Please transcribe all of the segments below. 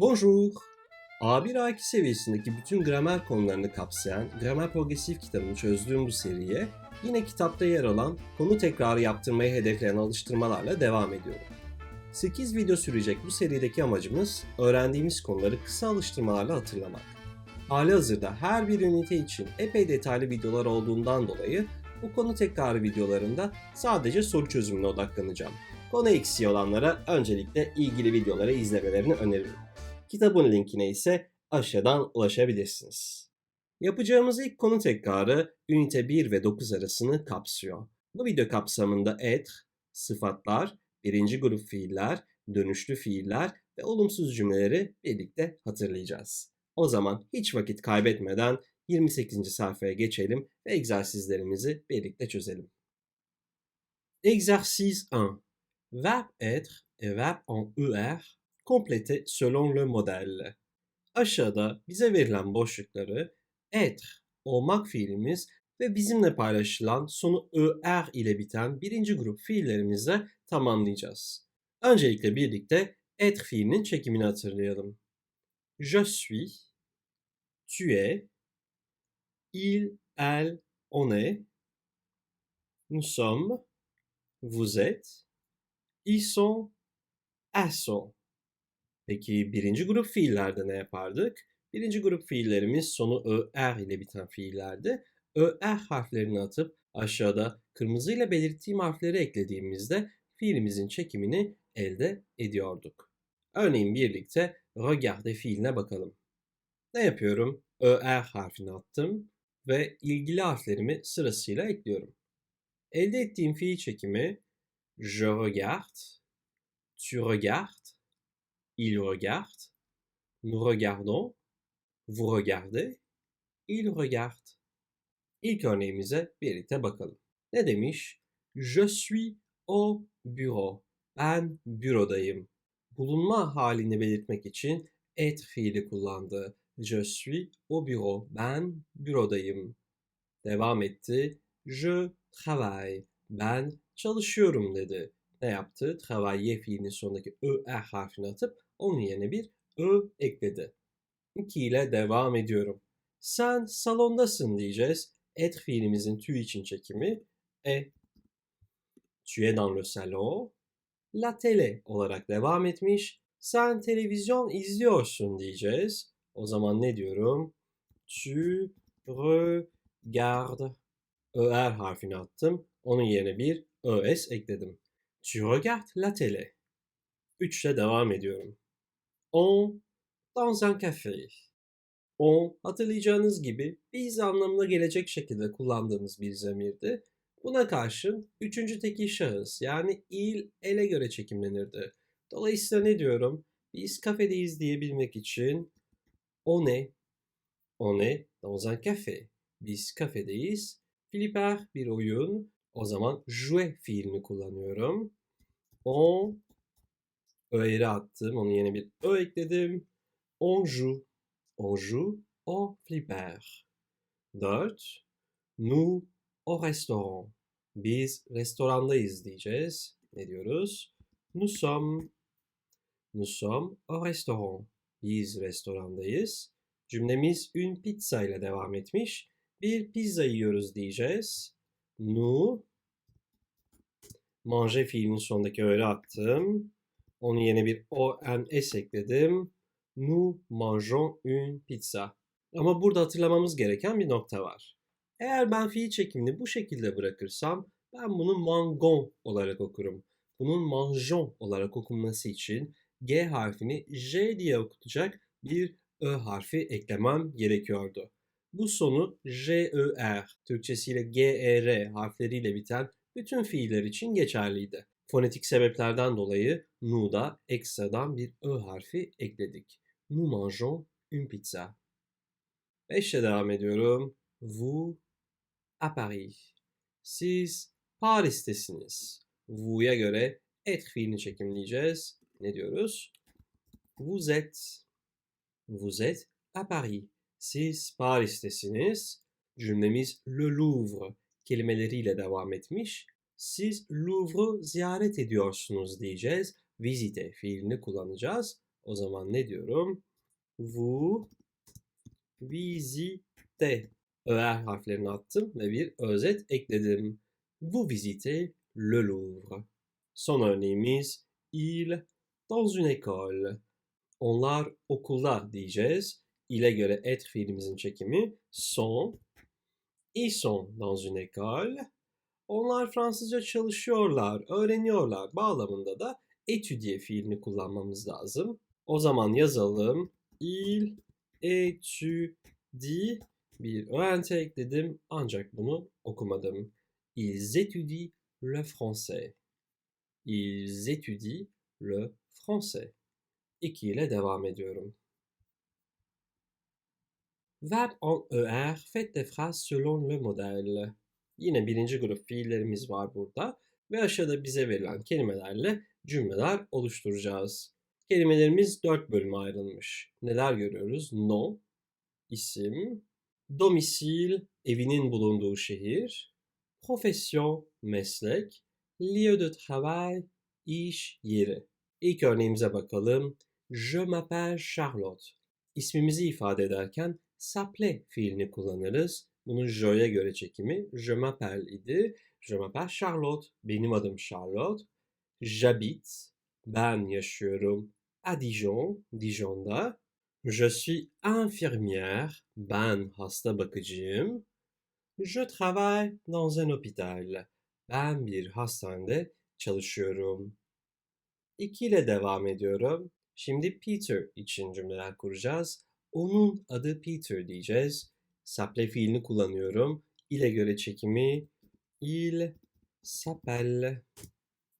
Bonjour. A1 A2 seviyesindeki bütün gramer konularını kapsayan Gramer Progresif kitabını çözdüğüm bu seriye yine kitapta yer alan konu tekrarı yaptırmayı hedefleyen alıştırmalarla devam ediyorum. 8 video sürecek bu serideki amacımız öğrendiğimiz konuları kısa alıştırmalarla hatırlamak. Hali hazırda her bir ünite için epey detaylı videolar olduğundan dolayı bu konu tekrarı videolarında sadece soru çözümüne odaklanacağım. Konu eksiği olanlara öncelikle ilgili videoları izlemelerini öneririm. Kitabın linkine ise aşağıdan ulaşabilirsiniz. Yapacağımız ilk konu tekrarı ünite 1 ve 9 arasını kapsıyor. Bu video kapsamında être, sıfatlar, birinci grup fiiller, dönüşlü fiiller ve olumsuz cümleleri birlikte hatırlayacağız. O zaman hiç vakit kaybetmeden 28. sayfaya geçelim ve egzersizlerimizi birlikte çözelim. Exercice 1. Verbe être et verbe en er complétés selon le modèle. Aşağıda bize verilen boşlukları être, olmak fiilimiz ve bizimle paylaşılan sonu er ile biten birinci grup fiillerimizle tamamlayacağız. Öncelikle birlikte être fiilinin çekimini hatırlayalım. Je suis, tu es, il, elle, on est, nous sommes, vous êtes, ils sont, elles sont. Peki birinci grup fiillerde ne yapardık? Birinci grup fiillerimiz sonu er ile biten fiillerdi. er harflerini atıp aşağıda kırmızıyla belirttiğim harfleri eklediğimizde fiilimizin çekimini elde ediyorduk. Örneğin birlikte regarde fiiline bakalım. Ne yapıyorum? er harfini attım ve ilgili harflerimi sırasıyla ekliyorum. Elde ettiğim fiil çekimi je regarde, tu regardes, il regarde, nous regardons, vous regardez, il regarde. İlk örneğimize birlikte bakalım. Ne demiş? Je suis au bureau. Ben bürodayım. Bulunma halini belirtmek için être fiili kullandı. Je suis au bureau. Ben bürodayım. Devam etti. Je travaille. Ben çalışıyorum dedi. Ne yaptı? Travailler fiilinin sonundaki er harfini atıp onun yerine bir ö ekledi. 2 ile devam ediyorum. Sen salondasın diyeceğiz. Et fiilimizin tü için çekimi e. Tu es dans le salon. La télé olarak devam etmiş. Sen televizyon izliyorsun diyeceğiz. O zaman ne diyorum? Tu regardes. Er harfini attım. Onun yerine bir es ekledim. Tu regardes la télé. 3 ile devam ediyorum. On dans un café. On hatırlayacağınız gibi biz anlamına gelecek şekilde kullandığımız bir zamirdi. Buna karşın üçüncü tekil şahıs yani il ele göre çekimlenirdi. Dolayısıyla ne diyorum? Biz kafedeyiz diyebilmek için on est, on est dans un café. Biz kafedeyiz. Flipper bir oyun. O zaman jouer fiilini kullanıyorum. On ö'leri attım. Onun yerine bir ö ekledim. On joue. On joue au flipper. 4. Nous au restaurant. Biz restorandayız diyeceğiz. Ne diyoruz? Nous sommes. Nous sommes au restaurant. Biz restorandayız. Cümlemiz une pizza ile devam etmiş. Bir pizza yiyoruz diyeceğiz. Nous manger fiilinin sonundaki öğre attım. Onun yerine bir ONS ekledim. Nous mangeons une pizza. Ama burada hatırlamamız gereken bir nokta var. Eğer ben fiil çekimini bu şekilde bırakırsam ben bunu mangon olarak okurum. Bunun manjon olarak okunması için G harfini J diye okutacak bir Ö harfi eklemem gerekiyordu. Bu sonu J-Ö-R, Türkçesiyle G-E-R harfleriyle biten bütün fiiller için geçerliydi. Fonetik sebeplerden dolayı nu'da ekstradan bir ö harfi ekledik. Nous mangeons une pizza. 5 devam ediyorum. Vous à Paris. Siz Paris'tesiniz. Vous'ya göre et fiilini çekimleyeceğiz. Ne diyoruz? Vous êtes. Vous êtes à Paris. Siz Paris'tesiniz. Cümlemiz Le Louvre kelimeleriyle devam etmiş. Siz Louvre'u ziyaret ediyorsunuz diyeceğiz. Visite fiilini kullanacağız. O zaman ne diyorum? Vous visitez. ER harflerini attım ve bir özet ekledim. Vous visitez le Louvre. Son örneğimiz il dans une école. Onlar okulda diyeceğiz. İle göre être fiilimizin çekimi sont. Ils sont dans une école. Onlar Fransızca çalışıyorlar, öğreniyorlar bağlamında da étudier fiilini kullanmamız lazım. O zaman yazalım. Il étudie bir öğrenti ekledim ancak bunu okumadım. Ils étudient le français. Ils étudient le français. 2 ile devam ediyorum. Verb en ER fait des phrases selon le modèle. Yine birinci grup fiillerimiz var burada ve aşağıda bize verilen kelimelerle cümleler oluşturacağız. Kelimelerimiz dört bölüme ayrılmış. Neler görüyoruz? Nom, isim, domicile, evinin bulunduğu şehir, profession, meslek, lieu de travail, iş yeri. İlk örneğimize bakalım. Je m'appelle Charlotte. İsmimizi ifade ederken s'appeler fiilini kullanırız. Bunun je'ye göre çekimi je m'appelle idi. Je m'appelle Charlotte. Benim adım Charlotte. J'habite. Ben yaşıyorum. À Dijon. Dijon'da. Je suis infirmière. Ben hasta bakıcıyım. Je travaille dans un hôpital. Ben bir hastanede çalışıyorum. 2 ile devam ediyorum. Şimdi Peter için cümleler kuracağız. Onun adı Peter diyeceğiz. S'appelle fiilini kullanıyorum. İle göre çekimi il s'appelle.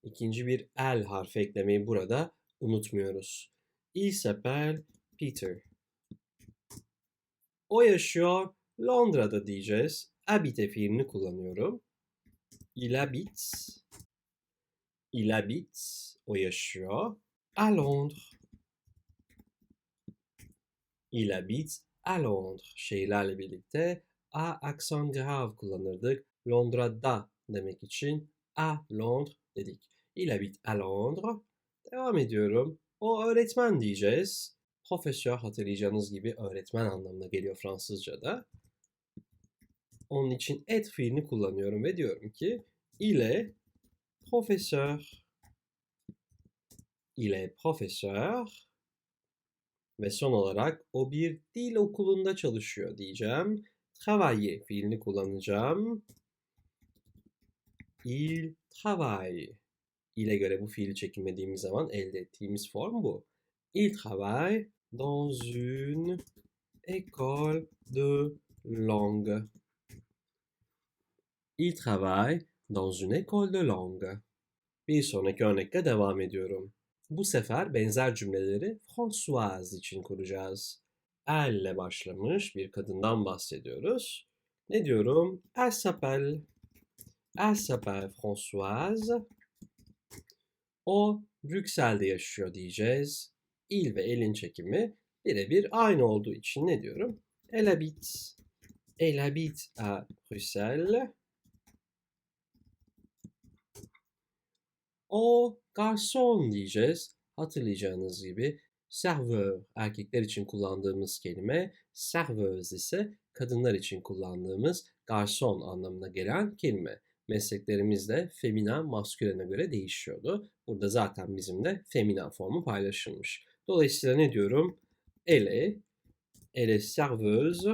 İkinci bir el harfi eklemeyi burada unutmuyoruz. Il s'appelle Peter. O yaşıyor Londra'da diyeceğiz. Habite fiilini kullanıyorum. Il habite. Il habite. O yaşıyor. À Londres. Il habite à Londres. Şeylerle birlikte A aksan grave kullanırdık. Londra'da demek için à Londres dedik. Il habite à Londres. Devam ediyorum. O öğretmen diyeceğiz. Profesör hatırlayacağınız gibi öğretmen anlamına geliyor Fransızca'da. Onun için et fiilini kullanıyorum ve diyorum ki il est professeur. Il professeur. Ve son olarak o bir dil okulunda çalışıyor diyeceğim. Travailler fiilini kullanacağım. Il travaille. İle göre bu fiili çekimlediğimiz zaman elde ettiğimiz form bu. Il travaille dans une école de langue. Il travaille dans une école de langue. Bir sonraki örnekle devam ediyorum. Bu sefer benzer cümleleri Françoise için kuracağız. Elle ile başlamış bir kadından bahsediyoruz. Ne diyorum? Elle s'appelle. Elle s'appelle Françoise. O Brüksel'de yaşıyor diyeceğiz. Il ve elin çekimi birebir aynı olduğu için ne diyorum? Elle habite. Elle habite à Bruxelles. O garson diyeceğiz. Hatırlayacağınız gibi serveur erkekler için kullandığımız kelime, serveuse ise kadınlar için kullandığımız garson anlamına gelen kelime. Mesleklerimiz de femina, masküline göre değişiyordu. Burada zaten bizim de femina formu paylaşılmış. Dolayısıyla ne diyorum? Elle, elle est serveuse,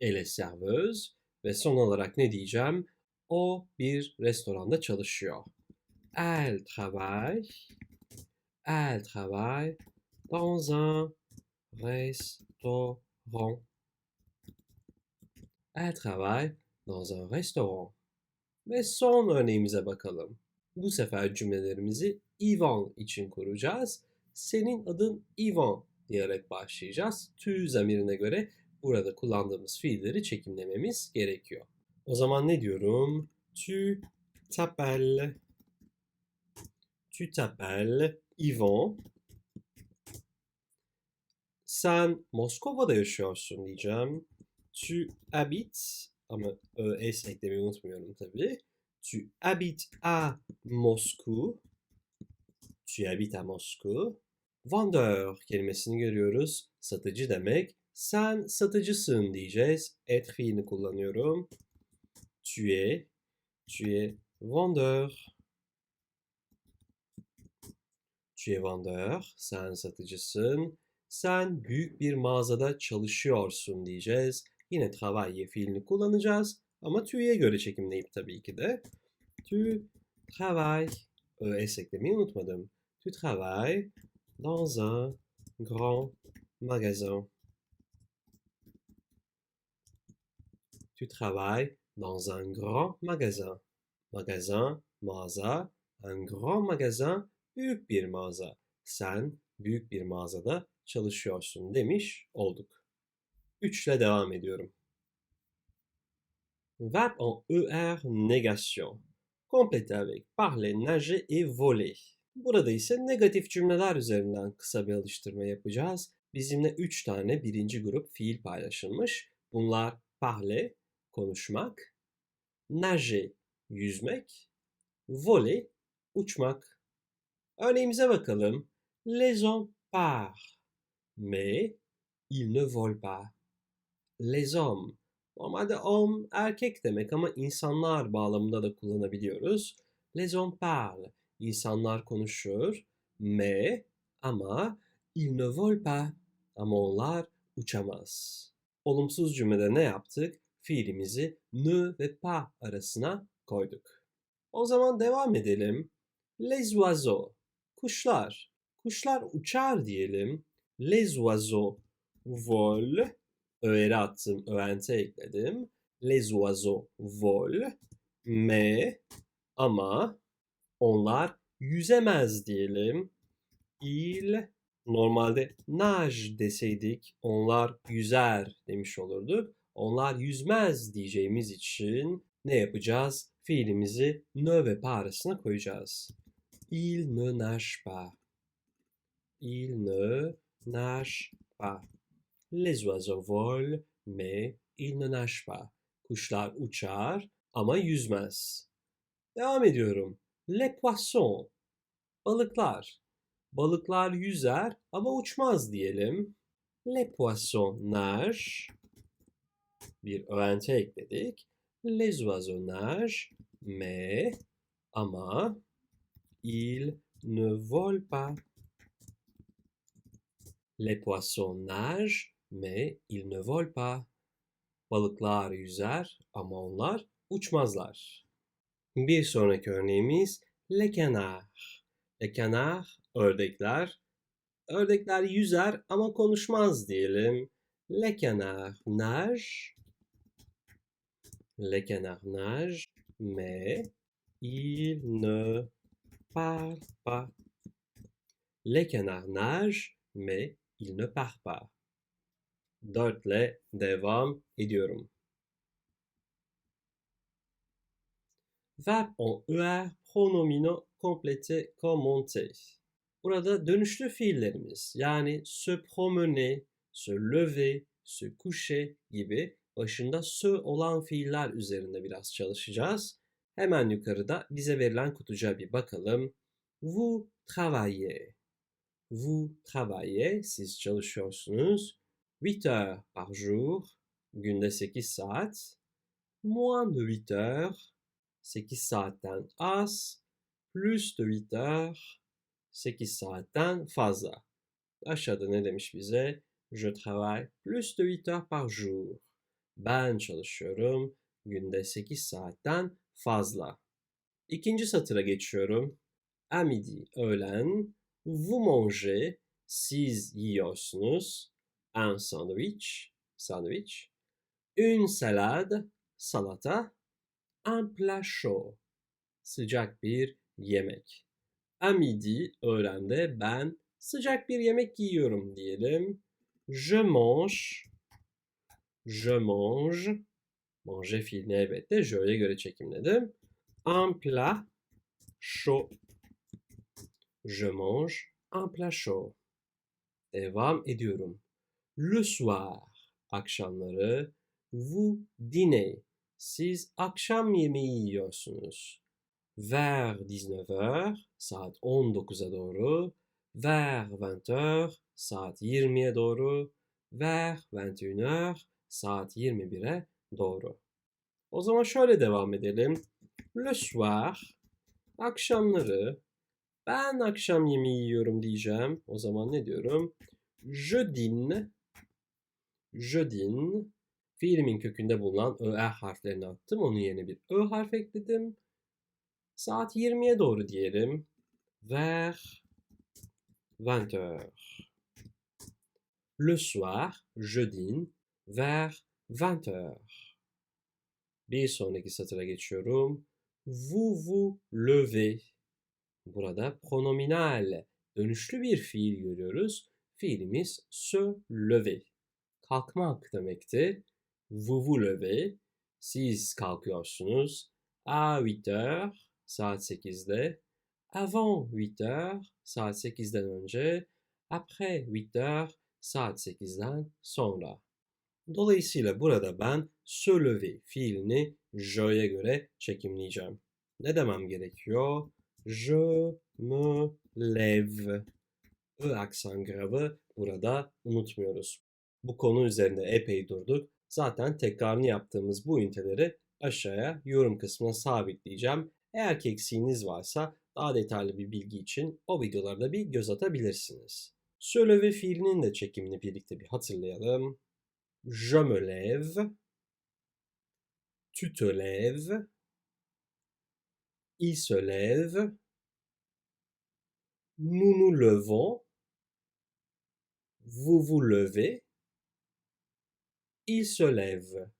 elle serveuse ve son olarak ne diyeceğim? O bir restoranda çalışıyor. Elle travaille, elle travaille dans un restaurant. Elle travaille dans un restaurant. Ve son örneğimize bakalım. Bu sefer cümlelerimizi Ivan için kuracağız. Senin adın Ivan diyerek başlayacağız. Tü zamirine göre burada kullandığımız fiilleri çekimlememiz gerekiyor. O zaman ne diyorum? Tu t'appelles. Tu t'appelles Ivan. Sen Moskova'da yaşıyorsun diyeceğim. Tu habites ama es eklemeyi unutmuyorum tabii. Tu habites à Moscou. Tu habites à Moscou. Vendeur kelimesini görüyoruz. Satıcı demek. Sen satıcısın diyeceğiz. Être fiilini kullanıyorum. Tu es, tu es vendeur. Tu es vendeur, sen satıcısın. Sen büyük bir mağazada çalışıyorsun diyeceğiz. Yine travailler fiilini kullanacağız. Ama tu'ye göre çekimleyip tabii ki de. Tu travailles, es eklemeyi unutmadım. Tu travailles dans un grand magasin. Tu travailles dans un grand magasin. Magasin, mağaza, un grand magasin, büyük bir mağaza. Sen büyük bir mağazada çalışıyorsun demiş olduk. 3 ile devam ediyorum. Verbe en ER négation. Complété avec parler, nager et voler. Burada ise negatif cümleler üzerinden kısa bir alıştırma yapacağız. Bizimle 3 tane birinci grup fiil paylaşılmış. Bunlar parler, konuşmak, nager, yüzmek, voler, uçmak. Örneğimize bakalım. Les hommes partent, mais ils ne volent pas. Les hommes. Normalde homme erkek demek ama insanlar bağlamında da kullanabiliyoruz. Les hommes parlent. İnsanlar konuşur. Mais ama ils ne volent pas. Ama onlar uçamaz. Olumsuz cümlede ne yaptık? Fiilimizi ne ve pas arasına koyduk. O zaman devam edelim. Les oiseaux. Kuşlar. Kuşlar uçar diyelim. Les oiseaux volent. Öğeri attım, öğente ekledim. Les oiseaux volent. Mais ama onlar yüzemez diyelim. Il normalde nage deseydik onlar yüzer demiş olurduk. Onlar yüzmez diyeceğimiz için ne yapacağız? Fiilimizi ne ve pas arasına koyacağız. Il ne nage pas. Il ne nage pas. Les oiseaux volent mais ils ne nagent pas. Kuşlar uçar ama yüzmez. Devam ediyorum. Les poissons. Balıklar. Balıklar yüzer ama uçmaz diyelim. Les poissons nagent. Bir öğente ekledik. Les oiseaux nagent mais ama ils ne volent pas. Les poissons nagent mais ils ne volent pas. Balıklar yüzer ama onlar uçmazlar. Bir sonraki örneğimiz le canard. Le canard ördekler. Ördekler yüzer ama konuşmaz diyelim. Le canard nage. Le canard nage mais il ne parle pas. Le canard nage mais il ne part pas. Dörtle devam ediyorum. Verbe en ER pronomino complété commenté. Burada dönüşlü fiillerimiz yani se promener, se lever, se coucher gibi başında se olan fiiller üzerinde biraz çalışacağız. Hemen yukarıda bize verilen kutucuğa bir bakalım. Vous travaillez. Vous travaillez, siz çalışıyorsunuz. 8 heures par jour, günde 8 saat. Moins de 8 heures, 8 saatten az. Plus de 8 heures, 8 saatten fazla. Aşağıda ne demiş bize? Je travaille plus de 8 heures par jour. Ben çalışıyorum günde 8 saatten fazla. İkinci satıra geçiyorum. À midi, öğlen. Vous mangez, siz yiyorsunuz. Un sandwich, sandwich. Une salade, salata. Un plat chaud, sıcak bir yemek. À midi, öğlende ben sıcak bir yemek yiyorum diyelim. Je mange, je mange. Manger fiilini elbette j'ye göre çekimledim. Un plat chaud. Je mange un plat chaud. Devam ediyorum. Le soir, akşamları. Vous dînez, siz akşam yemeği yiyorsunuz. vers 19h, saat 19'a doğru, vers 20h, saat 20'ye doğru, vers 21h, saat 21'e doğru. O zaman şöyle devam edelim. Le soir, akşamları, ben akşam yemeği yiyorum diyeceğim. O zaman ne diyorum? Je dîne, je dîne. Fiilimin kökünde bulunan ö'er harflerini attım. Onun yerine bir ö harf ekledim. Saat 20'ye doğru diyelim. Vers 20 heures. Le soir, je dîne vers 20 heures. Bir sonraki satıra geçiyorum. Vous vous levez. Burada pronominal, dönüşlü bir fiil görüyoruz. Fiilimiz se lever. Kalkmak demekti. Vous vous levez. Siz kalkıyorsunuz. À 8 heures, saat 8'de. Avant 8 heures, saat 8'den önce. Après 8 heures, saat 8'den sonra. Dolayısıyla burada ben se fiilini je'ye göre çekimleyeceğim. Ne demem gerekiyor? Je me lève. I aksan gravı burada unutmuyoruz. Bu konu üzerinde epey durduk. Zaten tekrarını yaptığımız bu üniteleri aşağıya yorum kısmına sabitleyeceğim. Eğer ki eksiğiniz varsa daha detaylı bir bilgi için o videolarda bir göz atabilirsiniz. Se lever fiilinin de çekimini birlikte bir hatırlayalım. Je me lève. Tu te lèves. Il se lève. Nous nous levons. Vous vous levez. Il se lève.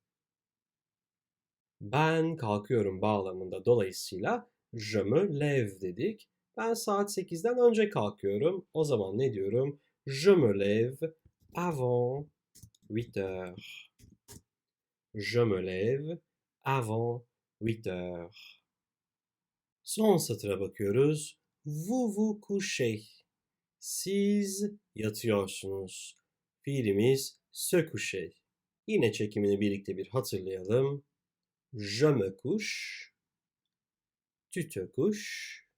Ben kalkıyorum bağlamında dolayısıyla je me lève dedik. Ben saat 8'den önce kalkıyorum. O zaman ne diyorum? Je me lève avant 8 heures. Je me lève avant 8 heures. Son satıra bakıyoruz. Vous vous couchez. Siz yatıyorsunuz. Fiilimiz se coucher. Yine çekimini birlikte bir hatırlayalım. Je me couche. Tu te couches.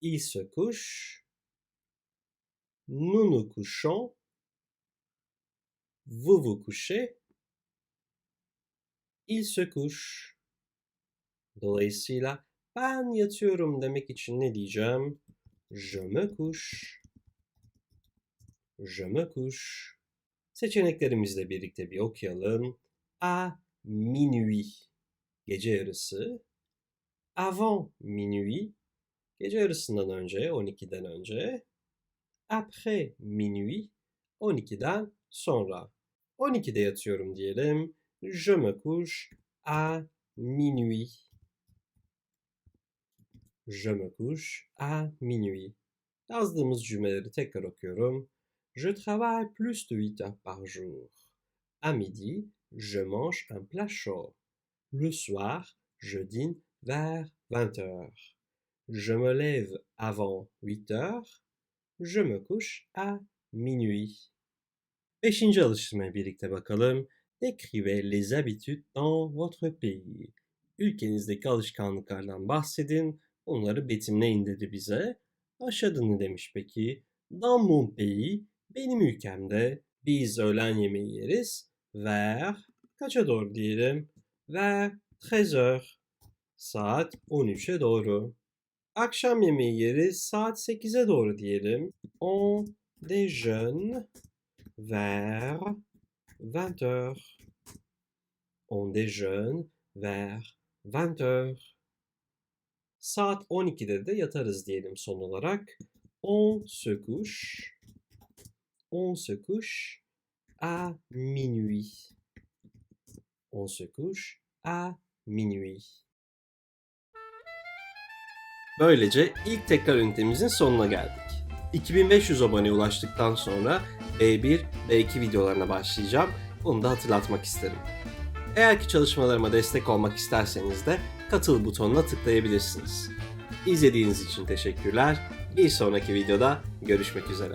Il se couche. Nous nous couchons. Vous vous couchez. Il se couche. Dolayısıyla ben yatıyorum demek için ne diyeceğim? Je me couche. Je me couche. Seçeneklerimizle birlikte bir okuyalım. À minuit. Gece yarısı. Avant minuit. Gece yarısından önce, 12'den önce. Après minuit. 12'den sonra. 12'de yatıyorum diyelim. Je me couche à minuit. Je me couche à minuit. Yazdığımız cümleleri tekrar okuyorum. Je travaille plus de 8 heures par jour. À midi, je mange un plat chaud. Le soir, je dîne vers 20 heures. Je me lève avant 8 heures. Je me couche à minuit. Beşinci alıştırmaya birlikte bakalım. Décrivez les habitudes dans votre pays. Ülkenizdeki alışkanlıklardan bahsedin. Onları betimleyin dedi bize. Aşağıda ne demiş peki? Dans mon pays, benim ülkemde biz öğlen yemeği yeriz. Vers, kaça doğru diyelim? Vers 13 heures. Saat 13'e doğru. Akşam yemeği yeriz. Saat 8'e doğru diyelim. On déjeune vers 20 heures. On déjeune vers 20 heures. Saat 12'de de yatarız diyelim son olarak. On se couche. On se couche à minuit. On se couche à minuit. Böylece ilk tekrar ünitemizin sonuna geldik. 2500 aboneye ulaştıktan sonra B1, B2 videolarına başlayacağım. Bunu da hatırlatmak isterim. Eğer ki çalışmalarıma destek olmak isterseniz de katıl butonuna tıklayabilirsiniz. İzlediğiniz için teşekkürler. Bir sonraki videoda görüşmek üzere.